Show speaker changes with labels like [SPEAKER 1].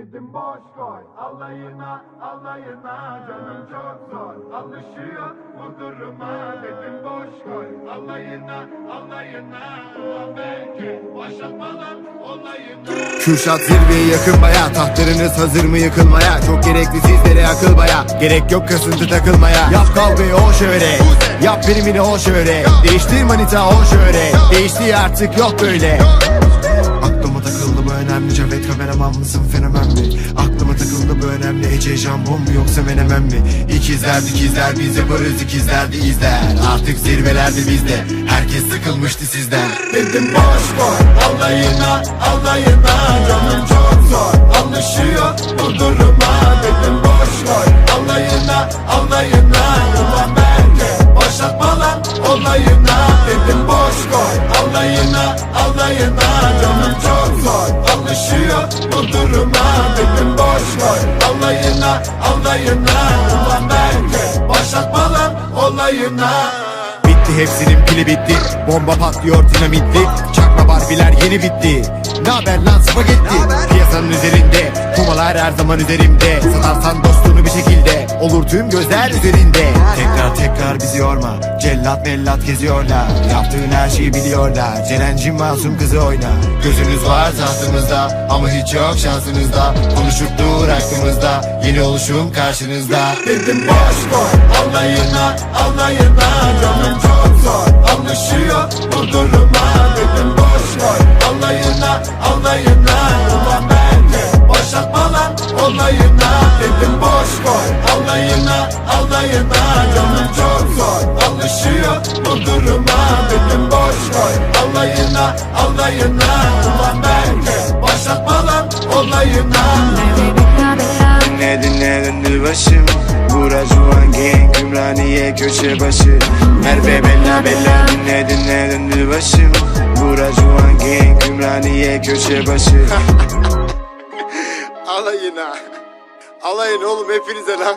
[SPEAKER 1] Dedim boş koy alayına alayına. Canım çok zor alışıyor bu duruma. Dedim boş koy alayına alayına. Ulan belki başlatmalar olayına
[SPEAKER 2] Kürşat zirveye yakın baya. Tahtlarınız hazır mı yıkılmaya? Çok gerekli sizlere akıl baya. Gerek yok kasıntı takılmaya. Yap kavgayı o şöyle. Yap primini o şöyle. Değiştir manita o şöyle. Değişti artık yok böyle Ece jambon mu yoksa menemen mi? İkizler dikizler biz yaparız ikizler de izler. Artık zirvelerde bizde. Herkes sıkılmıştı sizden.
[SPEAKER 1] Dedim boş koy alayına alayına. Canım çok zor alışıyor bu duruma. Dedim boş koy alayına alayına. Ulan belki başlatma lan olayına. Dedim boş koy alayına alayına. Canım çok zor alışıyor bu duruma. boş alayına Ulan belki başlatma lan olayına.
[SPEAKER 2] Bitti hepsinin pili bitti. Bomba patlıyor dinamitli. Çakma barbiler yeni bitti. Naber lan spagetti? Piyasanın üzerinde Kumalar her zaman üzerimde. Satarsan dostunu bir şekilde tüm gözler üzerinde. Tekrar tekrar bizi yorma. Cellat mellat geziyorlar. Yaptığın her şeyi biliyorlar. Ceren'cim masum kızı oyna Gözünüz var tahtımızda Ama hiç yok şansınızda. Konuşup dur hakkımızda. Yeni oluşum karşınızda.
[SPEAKER 1] Dedim boş koy alayına alayına Canım çok zor. Alışıyor bu duruma. Dedim boş koy alayına alayına olayına Dedim boş koy. Alayına alayına Canım çok zor. Alışıyor bu duruma Dedim boş koy. Alayına alayına Ulan belki başlatma lan olayına.
[SPEAKER 3] Dinle dinle döndü başım Bura Juan Gang Ümraniye köşe başı. Merve Bella Bella. Dinle dinle döndü başım Bura Juan Gang Ümraniye köşe başı.
[SPEAKER 2] Alayına Alayın oğlum hepinize lan